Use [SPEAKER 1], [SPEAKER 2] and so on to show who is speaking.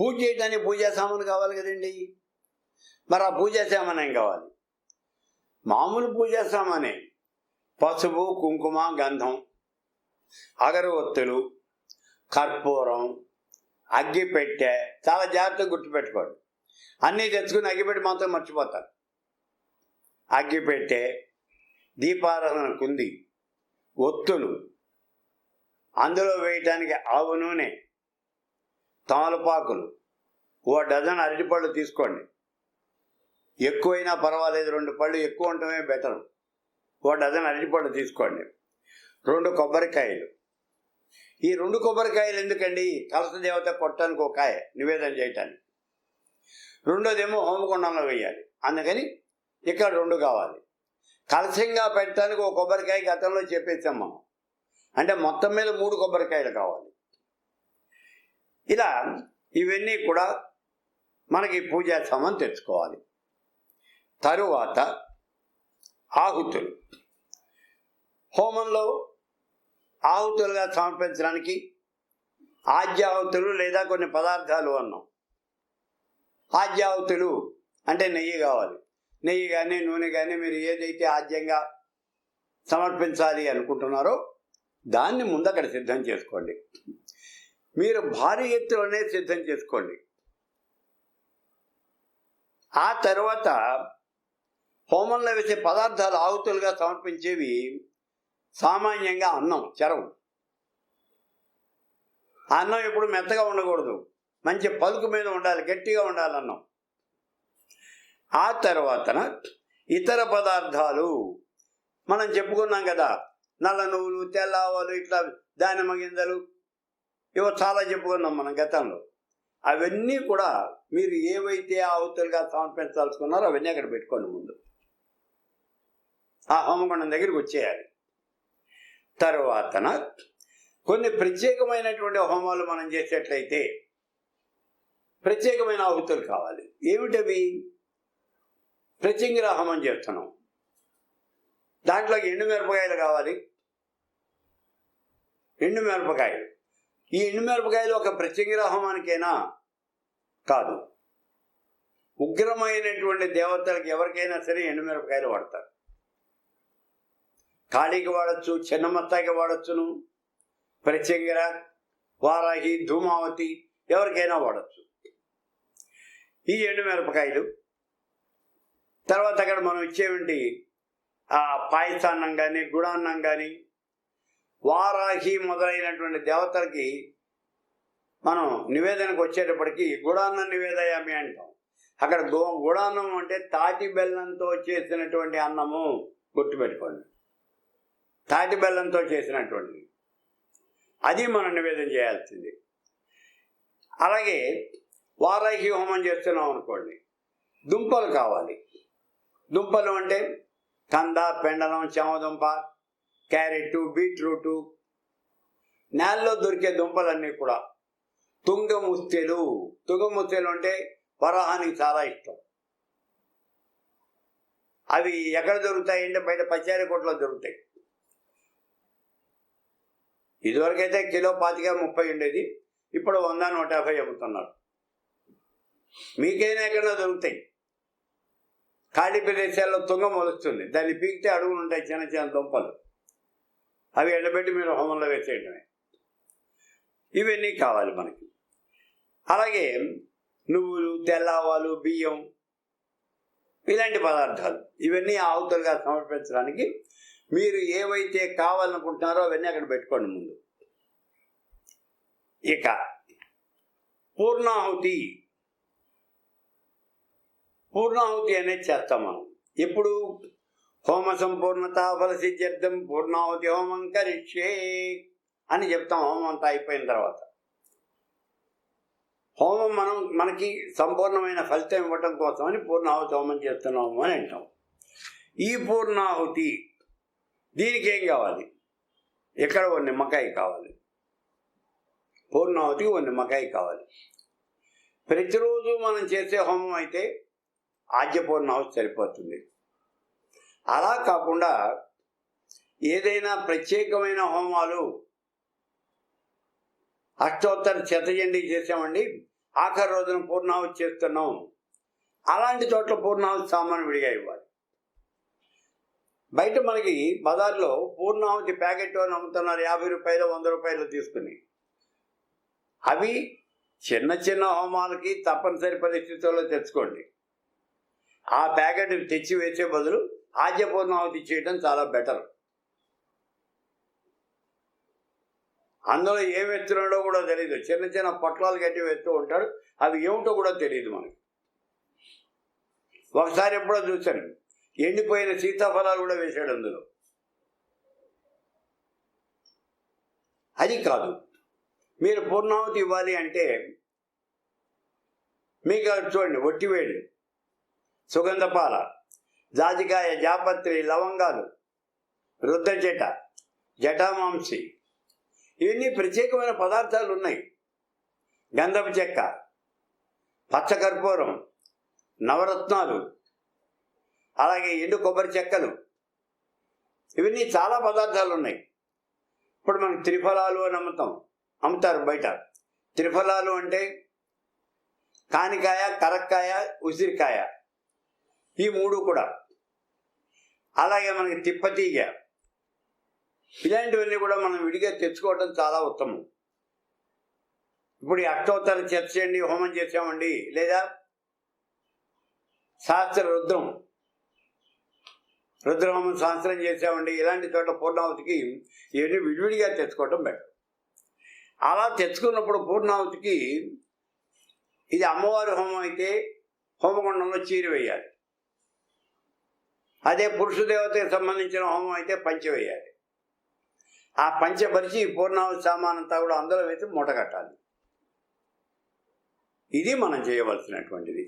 [SPEAKER 1] పూజ చేయడానికి పూజా సామాన్లు కావాలి కదండి. మరి ఆ పూజా సామాన్ ఏం కావాలి? మామూలు పూజా సామానే. పసుపు కుంకుమ గంధం అగరవత్తులు కర్పూరం అగ్గిపెట్టె చాలా జాగ్రత్తగా గుర్తుపెట్టుకోండి. అన్నీ తెచ్చుకుని అగ్గిపెట్టి మాత్రం మర్చిపోతారు. అగ్గిపెట్టె దీపారాధన కుంది ఒత్తులు అందులో వేయటానికి ఆవు నూనె తమలపాకులు ఓ డజన్ అరటిపళ్ళు తీసుకోండి. ఎక్కువైనా పర్వాలేదు రెండు పళ్ళు ఎక్కువ ఉండటమే బెటర్. ఓ డజన్ అరటిపళ్ళు తీసుకోండి. రెండు కొబ్బరికాయలు. ఈ రెండు కొబ్బరికాయలు ఎందుకండి? కలస దేవత కొట్టడానికి ఒక కాయ నివేదన చేయటానికి. రెండోదేమో హోమకుండంలో వేయాలి. అందుకని ఇక్కడ రెండు కావాలి. కలసంగా పెట్టడానికి ఒక కొబ్బరికాయ గతంలో చెప్పేసాం మనం. అంటే మొత్తం మీద మూడు కొబ్బరికాయలు కావాలి. ఇలా ఇవన్నీ కూడా మనకి పూజా సామాన్ తెచ్చుకోవాలి. తరువాత ఆహుతులు. హోమంలో ఆహుతులుగా సమర్పించడానికి ఆజ్యాహుతులు లేదా కొన్ని పదార్థాలు అన్నాం. ఆజ్యాహుతులు అంటే నెయ్యి కావాలి. నెయ్యి కానీ నూనె కానీ మీరు ఏదైతే ఆజ్యంగా సమర్పించాలి అనుకుంటున్నారో దాన్ని ముందు అక్కడ సిద్ధం చేసుకోండి. మీరు భారీ ఎత్తులోనే సిద్ధం చేసుకోండి. ఆ తర్వాత హోమంలో వేసే పదార్థాలు ఆహుతులుగా సమర్పించేవి సామాన్యంగా అన్నం చెరవు ఆ అన్నం ఎప్పుడు మెత్తగా ఉండకూడదు. మంచి పలుకు మీద ఉండాలి గట్టిగా ఉండాలి అన్నం. ఆ తర్వాత ఇతర పదార్థాలు. మనం చెప్పుకున్నాం కదా నల్ల నువ్వులు తెల్ల ఆవాలు ఇట్లా దానిమ్మ గింజలు ఇవో చాలా చెప్పుకున్నాం మనం గతంలో. అవన్నీ కూడా మీరు ఏవైతే ఆవుతులుగా సమర్పించాల్సుకున్నారో అవన్నీ అక్కడ పెట్టుకోండి ముందు. ఆ హోమగుండం దగ్గరికి వచ్చేయాలి. తర్వాతన కొన్ని ప్రత్యేకమైనటువంటి హోమాలు మనం చేసేట్లయితే ప్రత్యేకమైన ఆహుతులు కావాలి. ఏమిటవి? ప్రత్యంగిర హోమం చేస్తున్నాం. దాంట్లో ఎండు మిరపకాయలు కావాలి. ఎండు మిరపకాయలు. ఈ ఎండుమిరపకాయలు ఒక ప్రత్యంగిరహమానికైనా కాదు. ఉగ్రమైనటువంటి దేవతలకు ఎవరికైనా సరే ఎండుమిరపకాయలు వాడతారు. కాళీకి వాడచ్చు చిన్నమత్తాకి వాడచ్చును ప్రత్యంగిర వారాహి ధూమావతి ఎవరికైనా వాడచ్చు. ఈ ఎండుమిరపకాయలు తర్వాత అక్కడ మనం ఇచ్చేవంటి ఆ పాయసాన్నం కానీ గుడాన్నం కానీ వారాహి మొదలైనటువంటి దేవతలకి మనం నివేదనకు వచ్చేటప్పటికి గుడాన్నం నివేదయామి అంటాం. అక్కడ గో గుడాన్నం అంటే తాటి బెల్లంతో చేసినటువంటి అన్నము గుర్తుపెట్టుకోండి. తాటి బెల్లంతో చేసినటువంటిది. అది మనం నివేదన చేయాల్సింది. అలాగే వారాహి హోమం చేస్తున్నాం అనుకోండి. దుంపలు కావాలి. దుంపలు అంటే కంద పెండలం చామదుంప క్యారెట్ బీట్రూటు నేలలో దొరికే దుంపలన్నీ కూడా. తుంగముస్తెలు తుంగముస్తెలు అంటే వరాహానికి చాలా ఇష్టం. అవి ఎక్కడ దొరుకుతాయి అంటే బయట పచారీ కొట్లో దొరుకుతాయి. ఇదివరకైతే కిలో పాతిక ముప్పై ఉండేది. ఇప్పుడు వంద నూట యాభై అమ్ముతున్నారు. మీకైనా ఎక్కడ దొరుకుతాయి. ఖాళీ ప్రదేశాల్లో తుంగ మొలుస్తుంది. దాన్ని పీకితే అడుగులు ఉంటాయి చిన్న చిన్న దుంపలు. అవి ఎండబెట్టి మీరు హోమంలో వేసేయటమే. ఇవన్నీ కావాలి మనకి. అలాగే నువ్వులు తెల్లవాలు బియ్యం ఇలాంటి పదార్థాలు ఇవన్నీ ఆవుతులుగా సమర్పించడానికి మీరు ఏవైతే కావాలనుకుంటున్నారో అవన్నీ అక్కడ పెట్టుకోండి ముందు. ఇక పూర్ణాహుతి. పూర్ణాహుతి అనేది చేస్తాం మనం. ఎప్పుడు హోమ సంపూర్ణత ఫలసిద్ధ్యర్థం పూర్ణాహుతి హోమం కరిష్యే అని చెప్తాం. హోమం అంతా అయిపోయిన తర్వాత. హోమం మనం మనకి సంపూర్ణమైన ఫలితం ఇవ్వటం కోసమని పూర్ణాహుతి హోమం చేస్తున్నాము అని అంటాం. ఈ పూర్ణాహుతి దీనికి ఏం కావాలి? ఎక్కడ ఓ నిమ్మకాయ కావాలి? పూర్ణాహుతి ఓ నిమ్మకాయ కావాలి. ప్రతిరోజు మనం చేసే హోమం అయితే ఆద్య పూర్ణాహుతి సరిపోతుంది. అలా కాకుండా ఏదైనా ప్రత్యేకమైన హోమాలు అష్టోత్తర శతచండి చేసామండి ఆఖరి రోజున పూర్ణాహుతి చేస్తున్నాం. అలాంటి చోట్ల పూర్ణాహుతి సామాను విడిగా ఇవ్వాలి. బయట మనకి బజార్లో పూర్ణాహుతి ప్యాకెట్ అని అమ్ముతున్నారు యాభై రూపాయలు వంద రూపాయలు తీసుకుని. అవి చిన్న చిన్న హోమాలకి తప్పనిసరి పరిస్థితుల్లో తెచ్చుకోండి. ఆ ప్యాకెట్ తెచ్చి వేసే బదులు ఆద్య పూర్ణాహుతి చేయడం చాలా బెటర్. అందులో ఏం ఎత్తున్నాడో కూడా తెలియదు చిన్న చిన్న పొట్లాలు గట్టి వేస్తూ ఉంటాడు. అవి ఏమిటో కూడా తెలియదు మనకి. ఒకసారి ఎప్పుడో చూశాను. ఎండిపోయిన సీతాఫలాలు కూడా వేశాడు అందులో. అది కాదు. మీరు పూర్ణాహుతి ఇవ్వాలి అంటే మీకు అది చూడండి ఒట్టివేడి సుగంధపాల జాజికాయ జాపత్రి లవంగాలు రుద్రజట జటామాంసి ఇవన్నీ ప్రత్యేకమైన పదార్థాలు ఉన్నాయి. గంధపు చెక్క పచ్చకర్పూరం నవరత్నాలు అలాగే ఎండు కొబ్బరి చెక్కలు. ఇవన్నీ చాలా పదార్థాలు ఉన్నాయి. ఇప్పుడు మనం త్రిఫలాలు అని అమ్ముతాం. అమ్ముతారు బయట. త్రిఫలాలు అంటే కానికాయ కరక్కాయ ఉసిరికాయ. ఈ మూడు కూడా. అలాగే మనకి తిప్పతీగ. ఇలాంటివన్నీ కూడా మనం విడిగా తెచ్చుకోవడం చాలా ఉత్తమం. ఇప్పుడు ఈ అష్టోత్తర చర్చ చేయండి హోమం చేసామండి లేదా శాస్త్ర రుద్రం. రుద్రహోమం శాస్త్రం చేసామండి ఇలాంటి చోట పూర్ణావతికి ఇవన్నీ విడివిడిగా తెచ్చుకోవటం బెటర్. అలా తెచ్చుకున్నప్పుడు పూర్ణావతికి ఇది అమ్మవారి హోమం అయితే హోమగుండంలో చీరి వేయాలి. అదే పురుషదేవతకి సంబంధించిన హోమం అయితే పంచి వేయాలి ఆ పంచపరిచి ఈ పూర్ణావతి సామానంతా కూడా అందులో వేసి మూట కట్టాలి. ఇది మనం చేయవలసినటువంటిది.